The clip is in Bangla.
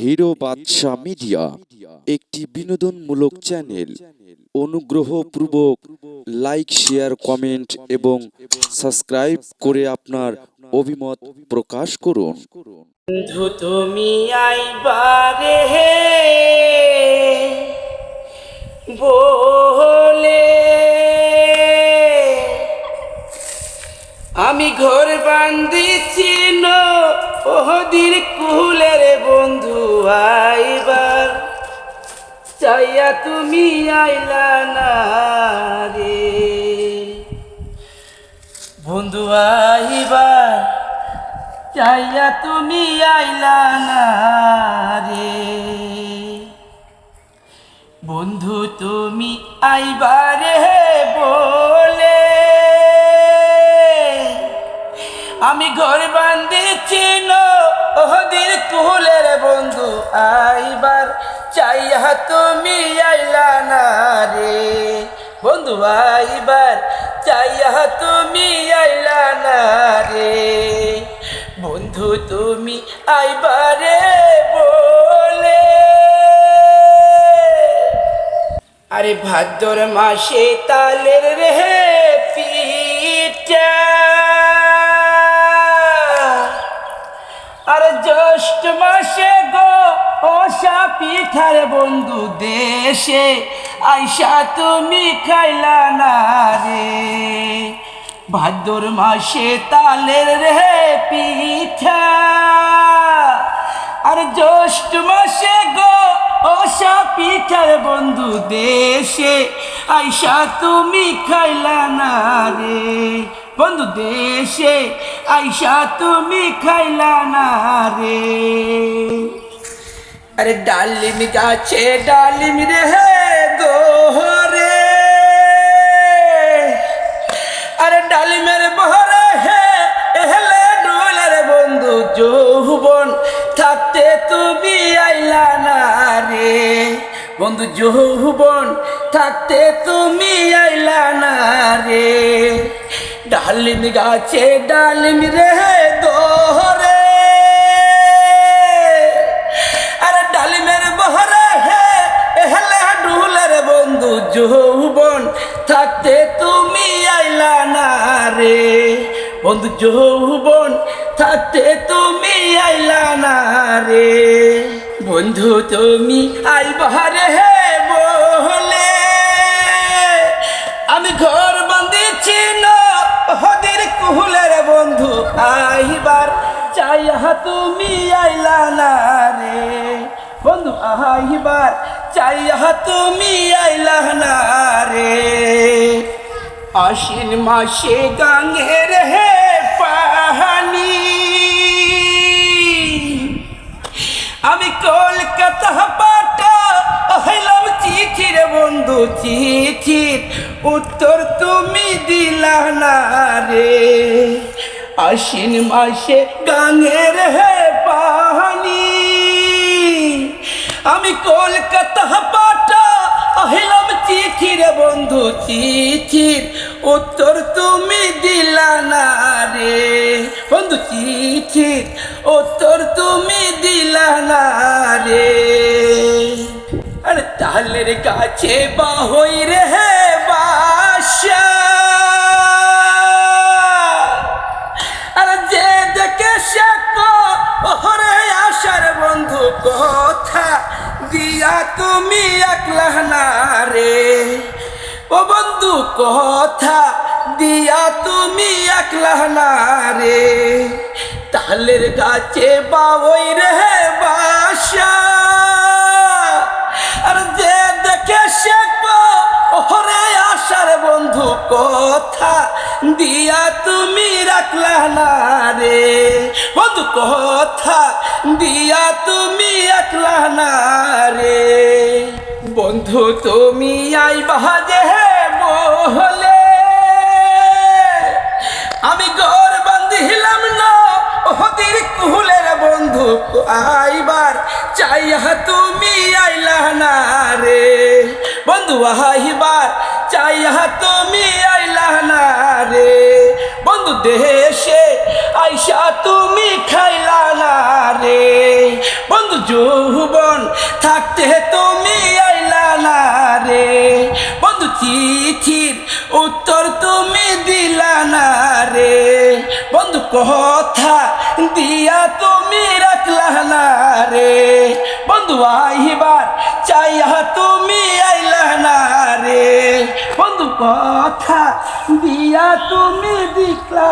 হিরো বাদশা মিডিয়া একটি বিনোদনমূলক চ্যানেল। অনুগ্রহ অনুগ্রহপূর্বক লাইক, শেয়ার, কমেন্ট এবং সাবস্ক্রাইব করে আপনার অভিমত প্রকাশ করুন। বন্ধু, তুমি আইবারে বলে আমি ঘর বান্দিছি ওহদির কুলের বন্ধু। চাইয়া তুমি আইলা না রে। বন্ধু আইবার, চাইয়া তুমি আইলা না রে। বন্ধু তুমি আইবারে বলে, আমি ঘর বান্দিছি ওহদির কুলের বন্ধু আইবার, চাইয়া তুমি আইলা না রে। বন্ধু আইবার, চাইয়া তুমি আইলা না রে। বন্ধু তুমি আইবারে বলে। আরে ভাদ্র মাসে তালের রে পিঠা আর জ্যৈষ্ঠ মাসে গো ওষা পিঠার বন্ধু দেশে, আইসা তুমি খাইলা না রে। ভাদ্র মাসে তালের রে পিঠা। আর জ্যৈষ্ঠ মাসে গো ওষা পিঠার বন্ধু দেশে, আইসা তুমি খাইলা না রে। বন্ধু দেশে, আইসা তুমি খাইলা না রে। আরে ডালিম গাছে ডালিম রে হে গোহরে। আরে ডালিমের বহরে হে এহলে ডুলের বন্ধু যৌবন, থাকতে তুমি আইলা না রে। বন্ধু যৌবন, থাকতে তুমি আইলা না রে। ডালিম গাছে ডালিম রে দোহরে। আরে ডালিমের বহরে হে, এহলে ডুলের বন্ধু যৌবন, থাকতে তুমি আইলা না রে। বন্ধু যৌবন, থাকতে তুমি আইলা না রে। বন্ধু তুমি আইবারে হে বলে আমি ঘর তুমি আইলা না রে। বন্ধু আইবার চাইয়া তুমি আইলা না রে। আশ্বিন মাসে গাঙ্গের হে পাহানি। আমি কলকাতা পাটা হইলাম চিঠির বন্ধু, চিঠির উত্তর তুমি দিলা না। আশ্বিন মাসে গাঙ্গের হে পাহানি। আমি কলকাতা পাটা আহিলাম চিঠির বন্ধু চিঠির উত্তর তুমি দিলা না রে। বন্ধু চিঠির উত্তর তুমি দিলা না রে। আরে তালের কাছে বাহই রে বাসা ও বন্ধু, কথা দিয়া তুমি একলা না রে। তালের গাছে বাবই রে বাসা। আর যে দেখে সে ওহরে আসার বন্ধু, কথা দিয়া তুমি রাখলা না রে। বন্ধু, কথা দিয়া তুমি রাখলা না রে। বন্ধু, তুমি আই বাজে বলে আমি ঘর বান্ধিলাম না। ওহদির কুহুলের বন্ধু আইবার চাইয়া তুমি আইলা না রে। বন্ধু আইবার চাইয়া তুমি আইলা না রে। বন্ধু দেশে আইসা তুমি খাইলা না রে। বন্ধু যৌবন থাকতে তুমি আইলা না রে। উত্তর তুমি দিলা রে। বন্ধু, কথা দিয়া তুমি রাখলা রে। বন্ধু, আইবার চাইয়া তুমি আইলা রে। বন্ধু, কথা দিয়া তুমি দিখলা